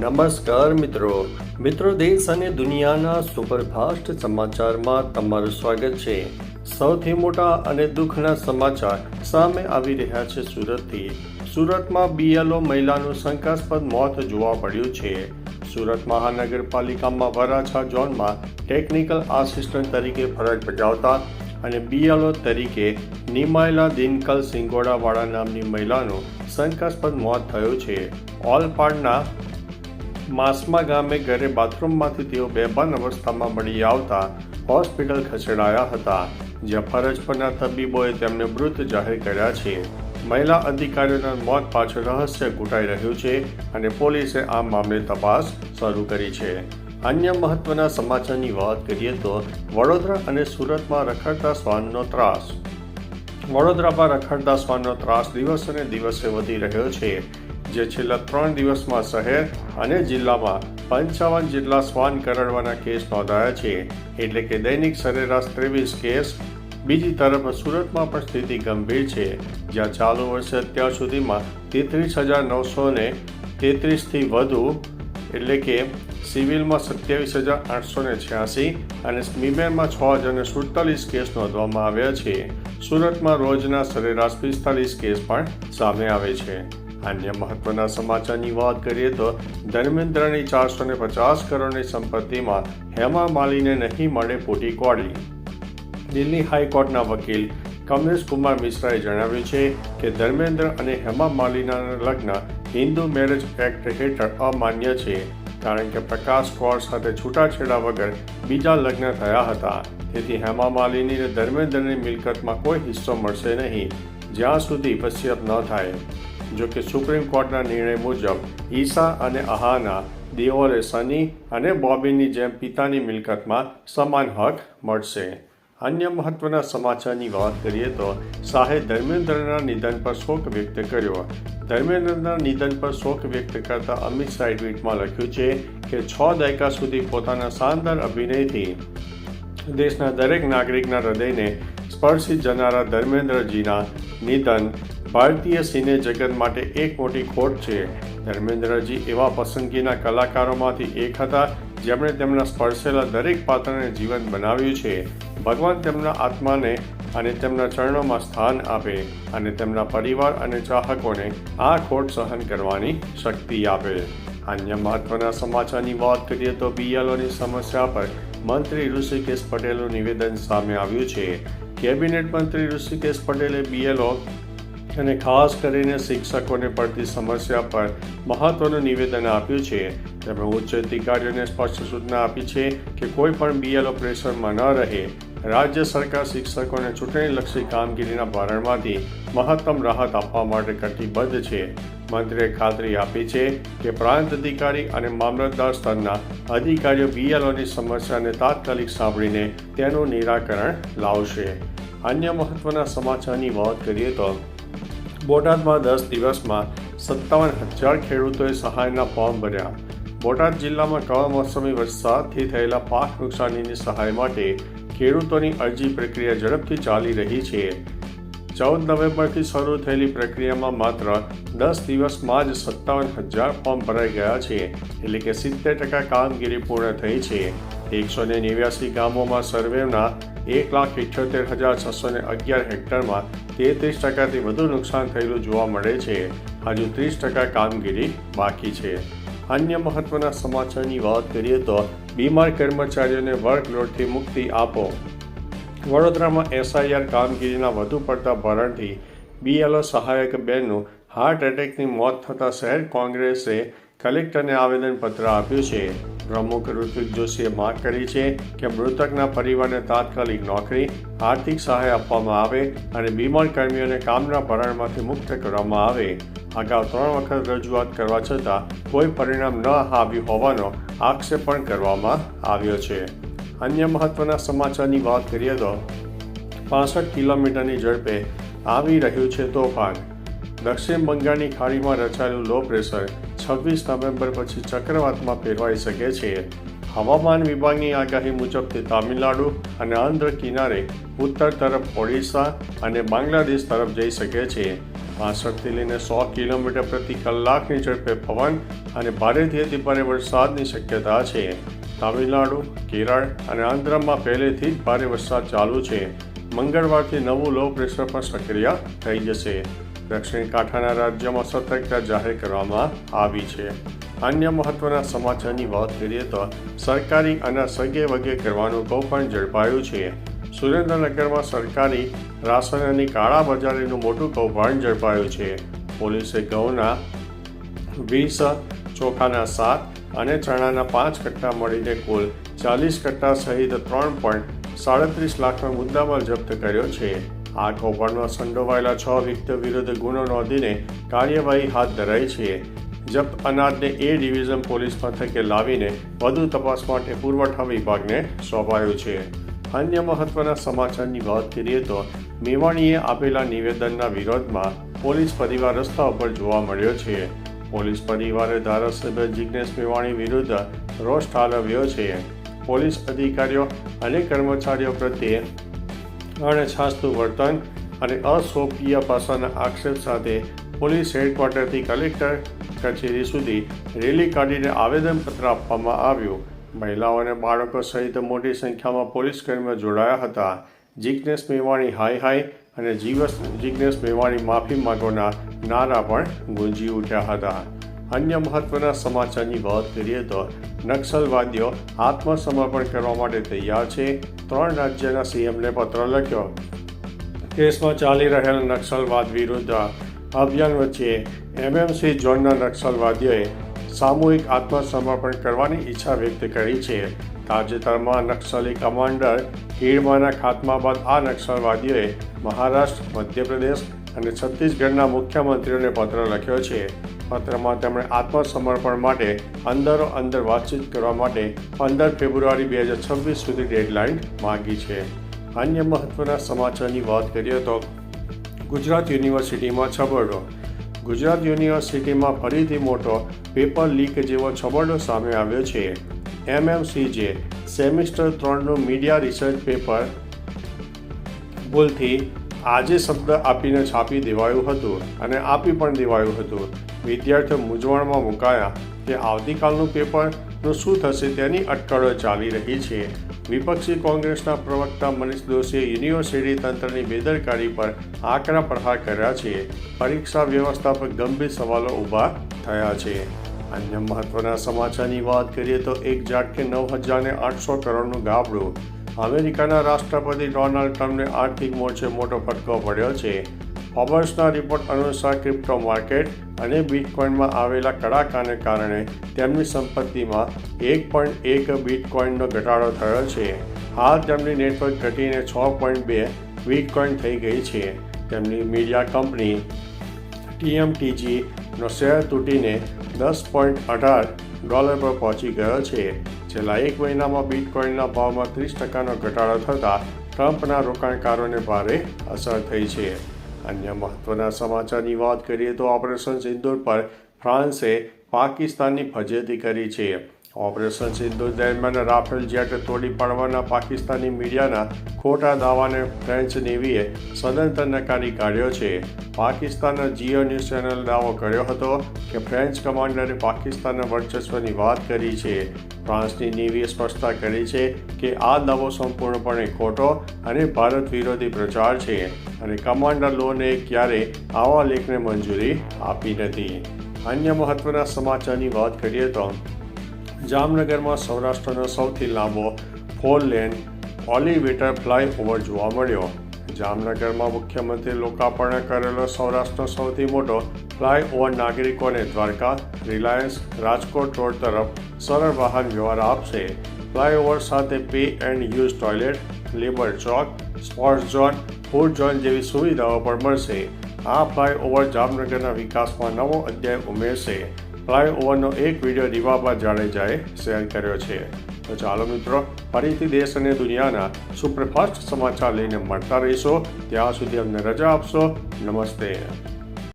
નમસ્કાર મિત્રો. મિત્રો દેશ અને દુનિયાના સુપરફાસ્ટ સમાચારમાં તમારું સ્વાગત છે. સૌથી મોટા અને દુઃખના સમાચાર સામે આવી રહ્યા છે સુરતથી. સુરતમાં બીએલઓ મહિલાનું શંકાસ્પદ મોત જોવા મળ્યું છે. સુરત મહાનગરપાલિકામાં વરાછા ઝોનમાં ટેકનિકલ આસિસ્ટન્ટ તરીકે ફરજ બજાવતા અને બીએલઓ તરીકે નિમાયેલા દિનકલ સિંગોડાવાળા નામની મહિલાનું શંકાસ્પદ મોત થયું છે. ઓલપાડના માસમા ગામે ઘરે બાથરૂમમાંથી તેઓ બેભાન અવસ્થામાં મળી આવતા હોસ્પિટલ ખસેડાયા હતા, જ્યાં ફરજ પરના તબીબોએ તેમને મૃત જાહેર કર્યા છે. મહિલા અધિકારીઓના મોત પાછળ રહસ્ય ઘૂંટાઈ રહ્યું છે અને પોલીસે આ મામલે તપાસ શરૂ કરી છે. અન્ય મહત્વના સમાચારની વાત કરીએ તો વડોદરા અને સુરતમાં રખડતા શ્વાનનો ત્રાસ. વડોદરામાં રખડતા શ્વાનનો ત્રાસ દિવસે ને દિવસે વધી રહ્યો છે. જે છેલ્લા ત્રણ દિવસમાં શહેર અને જિલ્લામાં પંચાવન જેટલા શ્વાન કરડવાના કેસ નોંધાયા છે, એટલે કે દૈનિક સરેરાશ ત્રેવીસ કેસ. બીજી તરફ સુરતમાં પણ સ્થિતિ ગંભીર છે, જ્યાં ચાલુ વર્ષે અત્યાર સુધીમાં તેત્રીસ હજાર નવસો ને તેત્રીસથી વધુ, એટલે કે સિવિલમાં સત્યાવીસ હજાર આઠસો ને છ્યાસી અને સ્મીમેરમાં છ હજાર સુડતાલીસ કેસ નોંધવામાં આવ્યા છે. સુરતમાં રોજના સરેરાશ પિસ્તાલીસ કેસ પણ સામે આવે છે. અન્ય મહત્વના સમાચારની વાત કરીએ તો ધર્મેન્દ્રની ચારસો ને પચાસ કરોડની સંપત્તિમાં હેમા માલીને નહીં મળે પોટી કોડી દિલ્હી હાઈકોર્ટના વકીલ કમલેશ કુમાર મિશ્રાએ જણાવ્યું છે કે ધર્મેન્દ્ર અને હેમા માલીના લગ્ન હિન્દુ મેરેજ એક્ટ હેઠળ અમાન્ય છે, કારણ કે પ્રકાશ કોર સાથે છૂટાછેડા વગર બીજા લગ્ન થયા હતા. તેથી હેમા માલિની અને ધર્મેન્દ્રની મિલકતમાં કોઈ હિસ્સો મળશે નહીં, જ્યાં સુધી વસિયત ન થાય. જો કે સુપ્રીમ કોર્ટના નિર્ણય મુજબ ઈશા અને અહાના દેઓરે સની અને બોબીની જેમ પિતાની મિલકતમાં સમાન હક મળશે. અન્ય મહત્વના સમાચારની વાત કરીએ તો શાહે ધર્મેન્દ્રના નિધન પર શોક વ્યક્ત કર્યો. ધર્મેન્દ્રના નિધન પર શોક વ્યક્ત કરતા અમિત શાહે ટ્વીટમાં લખ્યું છે કે છ દાયકા સુધી પોતાના શાનદાર અભિનયથી દેશના દરેક નાગરિકના હૃદયને સ્પર્શી જનારા ધર્મેન્દ્રજીના નિધન ભારતીય સિને જગત માટે એક મોટી ખોટ છે. ધર્મેન્દ્રજી એવા પસંદગીના કલાકારોમાંથી એક હતા, જેમણે તેમના સ્પર્શેલા દરેક પાત્રને જીવંત બનાવ્યું છે. ભગવાન તેમના આત્માને અને તેમના ચરણોમાં સ્થાન આપે અને તેમના પરિવાર અને ચાહકોને આ ખોટ સહન કરવાની શક્તિ આપે. અન્ય મહત્વના સમાચારની વાત કરીએ તો બીએલઓની સમસ્યા પર મંત્રી ઋષિકેશ પટેલનું નિવેદન સામે આવ્યું છે. કેબિનેટ મંત્રી ઋષિકેશ પટેલે બીએલઓ અને ખાસ કરીને શિક્ષકોને પડતી સમસ્યા પર મહત્વનું નિવેદન આપ્યું છે. તેમણે ઉચ્ચ અધિકારીઓને સ્પષ્ટ સૂચના આપી છે કે કોઈ પણ બીએલઓ પ્રેશરમાં ન રહે. રાજ્ય સરકાર શિક્ષકોને ચૂંટણીલક્ષી કામગીરીના ભારણમાંથી મહત્તમ રાહત આપવા માટે કટિબદ્ધ છે. મંત્રીએ ખાતરી આપી છે કે પ્રાંત અધિકારી અને મામલતદાર સ્તરના અધિકારીઓ બીએલઓની સમસ્યાને તાત્કાલિક સાંભળીને તેનું નિરાકરણ લાવશે. અન્ય મહત્વના સમાચારની વાત કરીએ તો બોટાદમાં દસ દિવસમાં સત્તાવન હજાર ખેડૂતોએ સહાયના ફોર્મ ભર્યા. બોટાદ જિલ્લામાં કમોસમી વરસાદથી થયેલા પાક નુકસાનીની સહાય માટે ખેડૂતોની અરજી પ્રક્રિયા ઝડપથી ચાલી રહી છે. ચૌદ નવેમ્બરથી શરૂ થયેલી પ્રક્રિયામાં માત્ર દસ દિવસમાં જ સત્તાવન હજાર ફોર્મ ભરાઈ ગયા છે, એટલે કે સિત્તેર ટકા કામગીરી પૂર્ણ થઈ છે. એકસો ને નેવ્યાસી ગામોમાં સર્વેના એક લાખ ઇઠ્યોતેર હજાર છસો ને અગિયાર હેક્ટરમાં તેત્રીસ ટકાથી વધુ નુકસાન થયેલું જોવા મળે છે. હજુ ત્રીસ ટકા કામગીરી બાકી છે. અન્ય મહત્વના સમાચારની વાત કરીએ તો બીમાર કર્મચારીઓને વર્કલોડથી મુક્તિ આપો. વડોદરામાં એસઆઈઆર કામગીરીના વધુ પડતા ભરણથી બીએલઓ સહાયક બેનનું હાર્ટ એટેકની મોત થતાં શહેર કોંગ્રેસે કલેક્ટરને આવેદનપત્ર આપ્યું છે. પ્રમુખ ઋત્વિક જોશીએ માંગ કરી છે કે મૃતકના પરિવારને તાત્કાલિક નોકરી, આર્થિક સહાય આપવામાં આવે અને બીમાર કર્મીઓને કામના ભરણમાંથી મુક્ત કરવામાં આવે. અગાઉ ત્રણ વખત રજૂઆત કરવા છતાં કોઈ પરિણામ ન આવ્યું હોવાનો આક્ષેપ પણ કરવામાં આવ્યો છે. અન્ય મહત્વના સમાચારની વાત કરીએ તો પાસઠ કિલોમીટરની ઝડપે આવી રહ્યું છે તોફાન. દક્ષિણ બંગાળની ખાડીમાં રચાયેલું લો પ્રેશર છવ્વીસ નવેમ્બર પછી ચક્રવાતમાં ફેરવાઈ શકે છે. હવામાન વિભાગની આગાહી મુજબ તે તામિલનાડુ અને આંધ્ર કિનારે ઉત્તર તરફ ઓડિશા અને બાંગ્લાદેશ તરફ જઈ શકે છે. પાસઠથી લઈને સો કિલોમીટર પ્રતિ કલાકની ઝડપે પવન અને ભારેથી અતિ ભારે વરસાદની શક્યતા છે. તામિલનાડુ, કેરળ અને આંધ્રમાં પહેલેથી જ ભારે વરસાદ ચાલુ છે. મંગળવારથી નવું લો પ્રેશર પણ સક્રિય થઈ જશે. દક્ષિણ કાંઠાના રાજ્યોમાં સતર્કતા જાહેર કરવામાં આવી છે. અન્ય મહત્વના સમાચારની વાત કરીએ તો સરકારી અનાજ સગે વગે કરવાનું કૌભાંડ ઝડપાયું છે. સુરેન્દ્રનગરમાં સરકારી રાશનની કાળા બજારીનું મોટું કૌભાંડ ઝડપાયું છે. પોલીસે ઘઉંના વીસ ચોખાના સાત અને ચણાના પાંચ કટ્ટા મળીને કુલ ચાલીસ કટ્ટા સહિત ત્રણ પોઈન્ટ સાડત્રીસ લાખનો મુદ્દામાલ જપ્ત કર્યો છે. આ કૌભાંડમાં સંડોવાયેલા છ વ્યક્તિઓ વિરુદ્ધ ગુનો નોંધીને કાર્યવાહી હાથ ધરાઈ છે. જપ્ત અનાજને એ ડિવિઝન પોલીસ મથકે લાવીને વધુ તપાસ માટે પુરવઠા વિભાગને સોંપાયો છે. અન્ય મહત્વના સમાચારની વાત કરીએ તો મેવાણીએ આપેલા નિવેદનના વિરોધમાં પોલીસ પરિવાર રસ્તા ઉપર જોવા મળ્યો છે. પોલીસ પરિવારે ધારાસભ્ય જિજ્ઞેશ મેવાણી વિરુદ્ધ રોષ ઠાલવ્યો છે. પોલીસ અધિકારીઓ અને કર્મચારીઓ પ્રત્યે અણછાસતું વર્તન અને અશોભનીય પાસાના આક્ષેપ સાથે પોલીસ હેડક્વાર્ટરથી કલેક્ટર કચેરી સુધી રેલી કાઢીને આવેદનપત્ર આપવામાં આવ્યું. મહિલાઓ અને બાળકો સહિત મોટી સંખ્યામાં પોલીસ કર્મીઓ જોડાયા હતા. જિજ્ઞેશ મેવાણી હાય હાય અને જીવસ જિજ્ઞેશ મેવાણી માફી માગવાના નારા પણ ગુંજી ઉઠ્યા હતા. અન્ય મહત્વના સમાચારની વાત કરીએ તો નક્સલવાદીઓ આત્મસમર્પણ કરવા માટે તૈયાર છે. ત્રણ રાજ્યના સીએમને પત્ર લખ્યો. કેસમાં ચાલી રહેલ નક્સલવાદ વિરુદ્ધ અભિયાન વચ્ચે એમએમસી ઝોનના નક્સલવાદીઓએ સામૂહિક આત્મસમર્પણ કરવાની ઈચ્છા વ્યક્ત કરી છે. તાજેતરમાં નક્સલી કમાન્ડર હીરમાના ખાત્મા બાદ આ નક્સલવાદીઓએ મહારાષ્ટ્ર, મધ્યપ્રદેશ અને છત્તીસગઢના મુખ્યમંત્રીઓને પત્ર લખ્યો છે. પત્રમાં તેમણે આત્મસમર્પણ માટે અંદરો અંદર વાતચીત કરવા માટે પંદર ફેબ્રુઆરી બે હજાર છવ્વીસ સુધી ડેડલાઇન માગી છે. અન્ય મહત્વના સમાચારની વાત કરીએ તો ગુજરાત યુનિવર્સિટીમાં છબરડો. ગુજરાત યુનિવર્સિટીમાં ફરીથી મોટો પેપર લીક જેવો છબરડો સામે આવ્યો છે. એમએમસીજે સેમિસ્ટર ત્રણનું મીડિયા રિસર્ચ પેપર ભૂલથી આજે શબ્દ આપીને છાપી દેવાયું હતું અને આપી પણ દેવાયું હતું. વિદ્યાર્થીઓ મૂંઝવણમાં મુકાયા કે આવતીકાલનું પેપરનું શું થશે તેની અટકળો ચાલી રહી છે. વિપક્ષી કોંગ્રેસના પ્રવક્તા મનીષ દોશીએ યુનિવર્સિટી તંત્રની બેદરકારી પર આકરા પ્રહાર કર્યા છે. પરીક્ષા વ્યવસ્થા પર ગંભીર સવાલો ઊભા થયા છે. અન્ય મહત્વના સમાચારની વાત કરીએ તો એક ઝાટકે નવ હજાર આઠસો કરોડનું ગાબડું અમેરિકાના રાષ્ટ્રપતિ ડોનાલ્ડ ટ્રમ્પને આર્થિક મોરચે મોટો ફટકો પડ્યો છે. ફોબર્સના રિપોર્ટ અનુસાર ક્રિપ્ટો માર્કેટ અને બિટકોઇનમાં આવેલા કડાકાને કારણે તેમની સંપત્તિમાં એક પોઈન્ટ એક બિટકોઇનનો ઘટાડો થયો છે. હાલ તેમની નેટવર્ક ઘટીને છ પોઈન્ટ બે બિટકોઇન થઈ ગઈ છે. તેમની મીડિયા કંપની ટીએમટીજીનો શેર તૂટીને દસ પોઈન્ટ અઢાર ડોલર પર પહોંચી ગયો છે. છેલ્લા એક મહિનામાં બિટકોઇનના ભાવમાં ત્રીસ ટકાનો ઘટાડો થતાં ટ્રમ્પના રોકાણકારોને ભારે અસર થઈ છે. અન્ય મહત્વના સમાચારની વાત કરીએ તો ઓપરેશન સિંદૂર પર ફ્રાન્સે પાકિસ્તાનની ફજેતી કરી છે. ઓપરેશન સિંધુ દરમિયાન રાફેલ જેટ તોડી પાડવાના પાકિસ્તાની મીડિયાના ખોટા દાવાને ફ્રેન્ચ નેવીએ સદંતર નકારી કાઢ્યો છે. પાકિસ્તાનના જીઓ ન્યૂઝ ચેનલ દાવો કર્યો હતો કે ફ્રેન્ચ કમાન્ડરે પાકિસ્તાનના વર્ચસ્વની વાત કરી છે. ફ્રાન્સની નેવીએ સ્પષ્ટતા કરી છે કે આ દાવો સંપૂર્ણપણે ખોટો અને ભારત વિરોધી પ્રચાર છે અને કમાન્ડર લોને ક્યારે આવા લેખને મંજૂરી આપી નથી. અન્ય મહત્વના સમાચારની વાત કરીએ તો, જામનગરમાં સૌરાષ્ટ્રનો સૌથી લાંબો ફોર લેન ઓલિવેટર ફ્લાયઓવર જોવા મળ્યો. જામનગરમાં મુખ્યમંત્રી લોકાર્પણ કરેલો સૌરાષ્ટ્રનો સૌથી મોટો ફ્લાયઓવર નાગરિકોને દ્વારકા રિલાયન્સ રાજકોટ રોડ તરફ સરળ વાહન વ્યવહાર આપશે. ફ્લાયઓવર સાથે pay and use toilet labour Chowk sports zone food zone જેવી સુવિધાઓ પણ મળશે. આ ફ્લાયઓવર જામનગરના વિકાસમાં નવો અધ્યાય ઉમેરશે. ફ્લાયઓવરનો એક વીડિયો રીવાબા જાડેજાએ શેર કર્યો છે. તો ચાલો મિત્રો, ફરીથી દેશ અને દુનિયાના સુપરફાસ્ટ સમાચાર લઈને મળતા રહીશો. ત્યાં સુધી અમને રજા આપશો. નમસ્તે.